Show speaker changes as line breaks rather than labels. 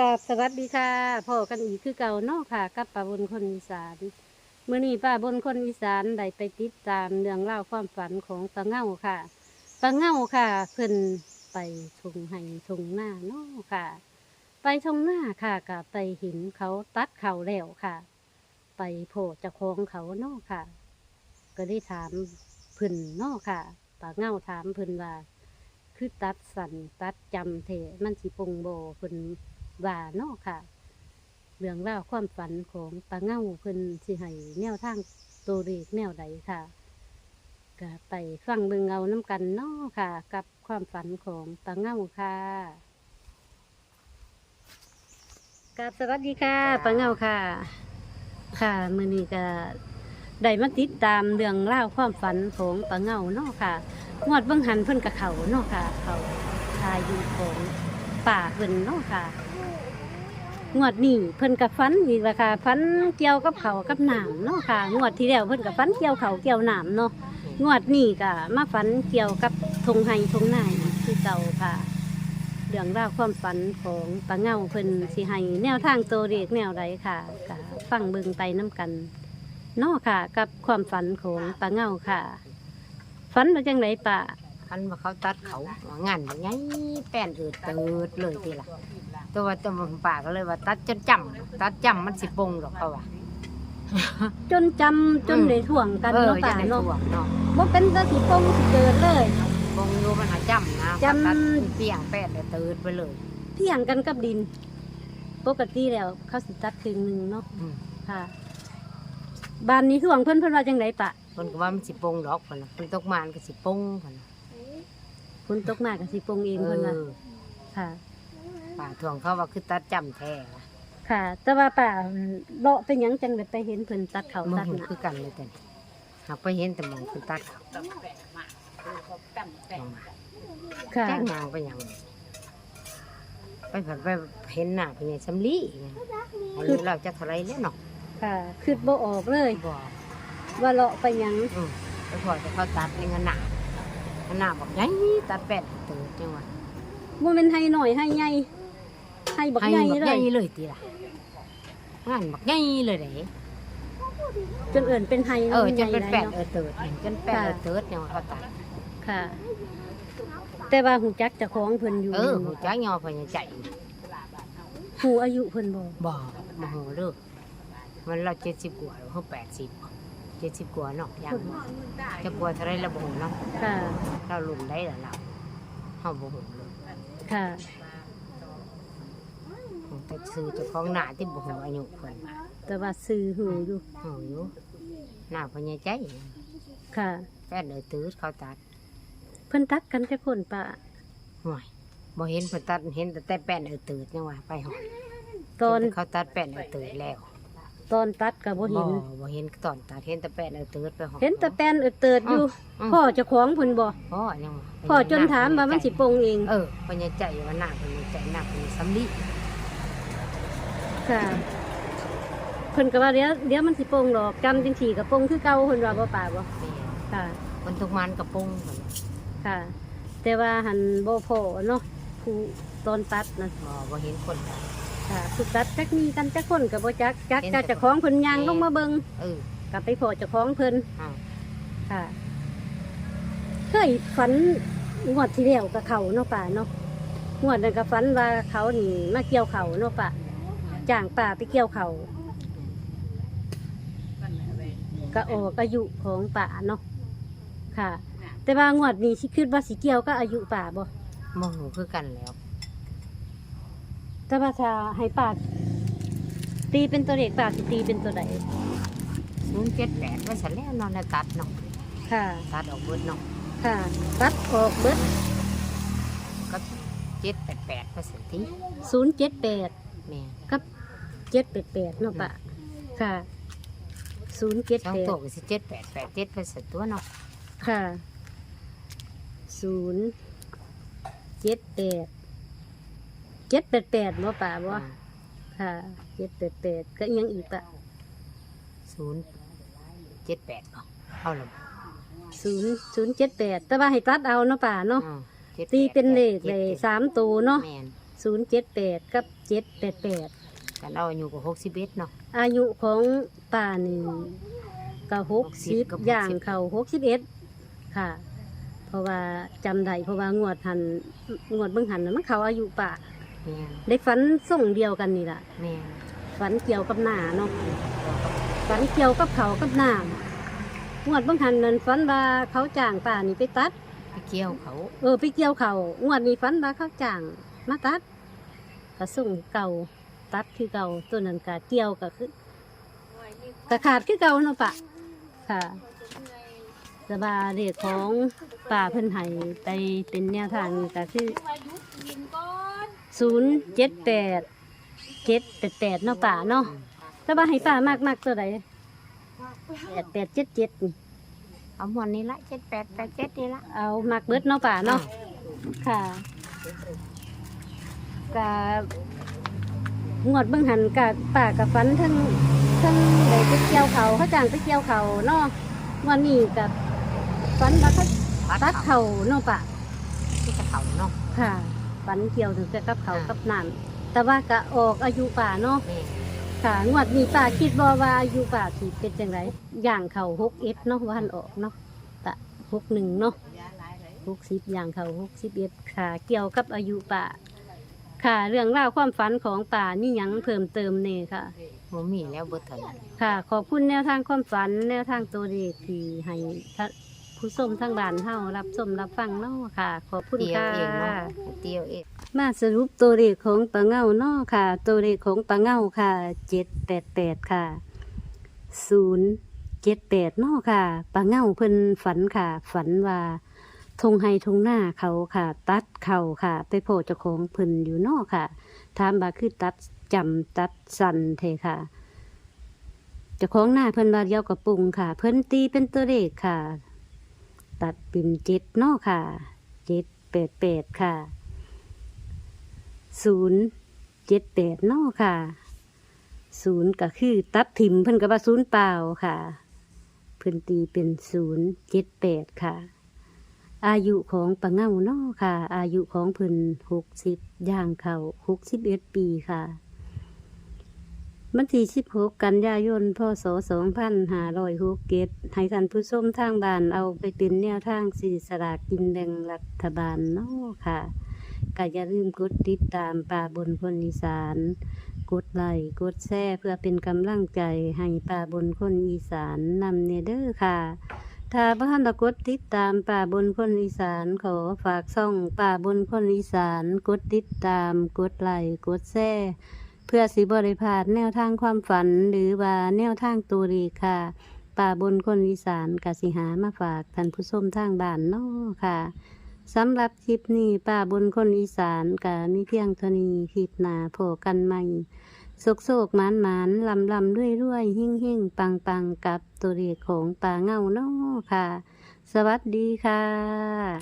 กับสวัสดีค่ะพ่อกันอีกคือเก่าเนาะค่ะกับป้าบนคนอีสานเมื่อนี้ป้าบนคนอีสานได้ไปติดตามเรื่องเล่าวความฝันของป้าเง่าค่ะป้าเง่าค่ะเพิ่นไปทงไห้ทงหน้าเนาะค่ะ ไปทงหน้าค่ะกับไปเห็นเขาตัดเขาแล้วค่ะ ไปโผล่เจะคองเขาเนาะค่ะ ก็ได้ถามเพิ่นเนาะค่ะป้าเง่าถามเพิ่นว่า คือตัดสันตัดจำเทมันสิปงโบเพิ่น ว่าเนาะค่ะ เรื่องราวความฝันของปลาเง่าเพิ่นสิให้แนวทางตัวเลขแนวใดค่ะก็ไปฟังเบิ่งเอาน้ำกันเนาะค่ะ กับความฝันของปลาเง่าค่ะกับสวัสดีค่ะปลาเง่าค่ะ ค่ะมื้อนี้ก็ได้มาติดตามเรื่องราวความฝันของปลาเง่าเนาะค่ะงวดเบิ่งหันเพิ่นกับเขาเนาะค่ะ เขาทาอยู่ของป่าเพิ่นเนาะค่ะ งวดนี้เพิ่นกับฟันอีกและค่ะฟันเกี่ยวกับเขากับหนามเนาะค่ะ งวดที่แล้วเพิ่นกับฟันเกี่ยวเขาเกี่ยวหนามเนาะงวดนี้ก็มาฟันเกี่ยวกับทงไห้ทงนาอีกคือเก่าค่ะเรื่องราวความฝันของปลาเงาเพิ่นสิให้แนวทางตัวเลขแนวใดค่ะก็ฟังเบิ่งไปน้กันเนาะค่ะ กับความฝันของปลาเงาค่ะฝันมาจังไรป่า
คันว่าเขาตัดเขาว่างานแบบไงแป้นอืดเติดเลยทีละ ตัวว่าตัวมันป่าก็เลยว่า ตัดจนจำตัดจำมันสิปงหรอกเขาว่า
จนจำจนได้ถ่วงกัน
เออ
เนาะ
จะ
ป่า
ได้
เนาะ
ถ่วงเนาะ
บ่เป็นตาสิปงสิเกิดเลย
ปงอยู่มันหาจำนะ
จำ
ตัดเปียงแป้นเลยเติดไปเลย
เที่ยงกันกับดิน ปกติแล้วเขาสิตัดครึ่งหนึ่งเนาะ
อืม
ค่ะบ้านนี้ถ่วงเพิ่นเพิ่นว่าจังไรป่ะ
คนก็ว่ามันสิปงดอกคนน่ะคนตกมานก็สิปงคนน่ะ
ฝนตกมาก็สิปงเอง
เอ
เพิ่นว่า
อ
ค่ะ
ป่าถ่วงเขาว่าคือตัดจำแท้ว่ะ
ค่ะ แต่ว่าป่าเลาะเป็นหยังจังได้ไปเห็นเพิ่นตัดเขา
มัน
ตัด
หู
น่ะ
คือกันเลยแต่นี่หากไปเห็นแต่หมองคือตัดเขาเอามา
ค่ะ
แจ้งนางไปหยังไปผัดไปเห็นหน้าเป็นไงสำลีไงอายุเราจะเท่าไรแล้วเนาะ
ค่ะคิดบ่ออกเลย
บอก
ว่าเลาะไปหยัง
อืมไปพอจะเขาตัดในเงินหนาเงินหนาบอกยัยตัดแปดตื่นจังหวะ
บ่แม่นให้หน่อยให้ใหญ่ ให้บัก
ให้
ใหญ่
บอก
เล
ยั
ย
ยเลยตีละงานบอกยัยเลยเด้
จนเอิ่นเป็นไฮ
เออจน
ใหญ่
เป็นแปด
ได้
เอ
เนาะ
อตื่นจนแปดเออตื่นจังหวะเขาตัด
ค่ะ แต่ว่าหูจักเจะคล้าของเพิ่นอยู่
เออหูจ้ายอพญาใจ
หูอายุเพิ่นบ่
บอกมาเหอเด้อมันเราเจ็ดสิบกว่าเขาแปดสิบเจ็ดสิบกว่าเนาะยังจะกลัวเท่าไรระบบเนาะ
ค่ะ
เราลุ่มได้หรอเราเขาบ่หูเลย
ค่ะ
แต่ซื้อเจ้าของหน้าที่บ่หูอายุเพิ่น
แต่ว่าซื้อหูอยู่
หูอยู่หน้าพญาใจ
ค่ะ
แป้นเออตื้อเขาตัด
เพิ่นตัดกันแต่คนป่า
ห่วยบ่เห็นเพิ่นตัดเห็นแต่แต่แป้นเออตื้อจังว่าไปหอด
ตอน
เห็แต่เขาตัดแป้นเออตื้อแล้ว
ตอนตัดก็บ่เห็น
บ่เห็นตอนตัดเห็นแต่แป้นเออตื้อไปหอด
เห็นแต่แป้นเออเติดอยู่
ม
พ่อเจ้าของเพิ่นบ่
พ่อยังว่า
พ่อจนถามว่ามันสิปลงเอง
เออพญาใจว่าหน้าพญาใจหน้าพญาสำลี
ค่ะเพิ่นก็ว่าเดี๋ยวเดี๋ยวมันสิปลงหรอกจำจังสี่ก็ปลงคือเก่าเพิ่นว่าบ่ป่าบ่
แม่
ค่ะ
มันทุกมันกระโปรงเพิ่น
ค่ะ แต่ว่าหันบ่พอเนาะผู้ตอนตัดนะ
บ่บ่เห็นคนตัด
ค่ะผู้ตัดจักมีกันจักคนก็บ่จักจัก
เห็น
ก็
แต่
เจ้าของเพิ่นย่างลงมาเบิ่ง
เออ
ก็ไปพอเจ้าของเพิ่น
อ้าว
ค่ะเคยฝันงวดที่แล้วกับเขาเนาะป่าเนาะงวดนั้นก็ฝันว่าเขานี่มาเกี่ยวเขาเนาะป่า จ้างป่าไปเกี่ยวเขาก็ออกอายุของป่าเนาะค่ะ แต่ว่างวดนี้สิคิดว่าสิเกี่ยวก็อายุป่าบ่
บ่หูคือกันแล้ว
แต่ว่าถ้าให้ป่าตีเป็นตัวเลขป่าสิตีเป็นตัวใด
078ว่าซั่นแล้วเนอนตัดเนาะ
ค่ะ
ตัดออกเบิดเนาะ
ค่ะ ตัดออกเบิด
ก็788ว่าซั่นติ
ศูนย์เจ็ดแปด
แม่
กับ เจ็ดแปดแปดเนาะป่าค่ะศูนย์เจ็ด
สอง
แปด
ตัวก็สิ7887ว่าซั่นตัวเนาะ
ค่ะศูนย์เจ็ดแปดเจ็ดแปดแปดบ่ป่าบ่
อ่า
ค่ะเจ็ดแปดแปดก็อิหยังอีกป่ะ
078บ่เอาละบ่
ศูนย์ศูนย์เจ็ดแปดแต่ว่าให้ตัดเอาเนาะป่าเนาะ
อ่า78
ตีเป็นเลขเลย
77
สามตัวเนาะ
แม่น
ศูนย์เจ็ดแปดกับเจ็ดแปดแปด
กันเราอายุก็หกสิบเอ็ดเนาะ
อายุของป่านี่ก็หกสิบ
กับ60
อย่างเขาหกสิบเอ็ดค่ะ เพราะว่าจำได้เพราะว่างวดหันงวดเบิ่งหันน่ะมันเขาอายุป่า
แม่น
ได้ฝันส่งเดียวกันนี่ล่ะ
แม่น
ฝันเกี่ยวกับหน้าเนาะฝันเกี่ยวกับเขากับน้ำงวดเบิ่งหันนั้นฝันว่าเขาจ้างป่านี่ไปตัด
ไปเกี่ยวเขา
เออไปเกี่ยวเขางวดนี้ฝันว่าเขาจ้างมาตัดก็ส่งเก่า ตัดคือเก่าตัวนั้นก็เกี่ยวก็คือกระขาดคือเก่าเนาะปะค่ะสบาเด็กของป่าเพิ่นไห้ไปเป็นแนวทางนี้ก็คือศูนย์เจ็ดแปดเจ็ดแปดแปดเนาะป่าเนาะสบาให้ป่ามากมากตัวไหนแปดแปดเจ็ดเจ็ดนี่
เอาหมวนนี้ละเจ็ดแปดแปดเจ็ดนี่ละ
เอามากเบิดเนาะป่าเนาะค่ะกะ งวดเบิ่งหันกะป่ากับฟันทั้งทั้งได้ไปเกี่ยวเขาเขาจ้างไปเกี่ยวเขาเนาะวันนี้กับฟันว่าเขาตัดเขาเนาะป่า
ที่จะเขาเนาะ
ค่ะฟันเกี่ยวถึงกับเขา
อ่ากั
กับน้ำแต่ว่ากะออกอายุป่าเนาะ
แม่น
ค่ะงวดนี้ป่าคิดบ่ว่าอายุป่าสิเป็นจังไรอย่างเขาหกเอ็ดเนาะว่าหันออกเนาะตะหกหนึ่งเนาะหกสิบอย่างเขาหกสิบเอ็ดค่ะเกี่ยวกับอายุป่า ค่ะ เรื่องราวความฝันของป่านี่ยังเพิ่มเติมเน่ค่ะ
บ่มีแล้วเบิดเท่านั้น
ค่ะ ขอบคุณแนวทางความฝัน แนวทางตัวเลขที่ให้ท่านผู้ชมทางบ้านเฮารับชมรับฟังเนาะค่ะ ขอบคุณ
เตียว
ค่ะ
เองเนาะเตียวเอง
มาสรุปตัวเลขของปลาเง่าเนาะค่ะ ตัวเลขของปลาเง่าค่ะเจ็ดแปดแปดค่ะศูนย์เจ็ดแปดเนาะค่ะปลาเง่าเพิ่นฝันค่ะ ฝันว่า ทงไฮทงหน้าเขาค่ะ ตัดเขาค่ะ ไปโผล่เจ้าของเพิ่นอยู่นาะค่ะถามว่าคือตัดจำตัดสันเทค่ะเจ้าของหน้าเพิ่นว่าเดียวกับปุงค่ะ เพิ่นตีเป็นตัวเลขค่ะ ตัดเป็นเจ็ดนาะค่ะเจ็ดแปดแปดค่ะศูนย์เจ็ดแปดนอกค่ะศูนย์ก็คือตัดถิ่มเพิ่นก็ว่าศูนย์เปล่าค่ะเพิ่นตีเป็นศูนย์เจ็ดแปดค่ะ อายุของปะเง่านอค่ะ อายุของเพิ่นหกสิบย่างเขาหกสิบเอ็ดปีค่ะวันที่สิบหกกันยายนพศสองพันห้าร้อยหกเกตให้ท่านผู้ชมทางบ้านเอาไปเป็นแนวทางสื่อสลากกินแบ่งรัฐบาลเนอค่ะก็อย่าลืมกดติดตามป่าบนคนอีสาน กดไลค์กดแชร์เพื่อเป็นกำลังใจให้ป่าบนคนอีสานนำเนเด้อค่ะ ถ้าพ่ท่านได้กดติดตามป่าบนคนอีสานขอฝากซ่องป่าบนคนอีสานกดติดตามกดไลค์กดแชร์เพื่อสิบริพลาดแนวทางความฝันหรือว่าแนวทางตัวเลขค่ะ ป่าบนคนอีสานกสิหามาฝากท่านผู้ชมทางบ้านเนาะค่ะสำหรับคลิปนี้ป้าบนคนอีสานกะมีเพียงเท่านี้คลิปหนาโผกันใหม่ โศกโศกหมานหมานลำลำด้วยร้วยหิ่งหิ่งปังปังกับตัวเลขของป่าเงาเนาะค่ะ สวัสดีค่ะ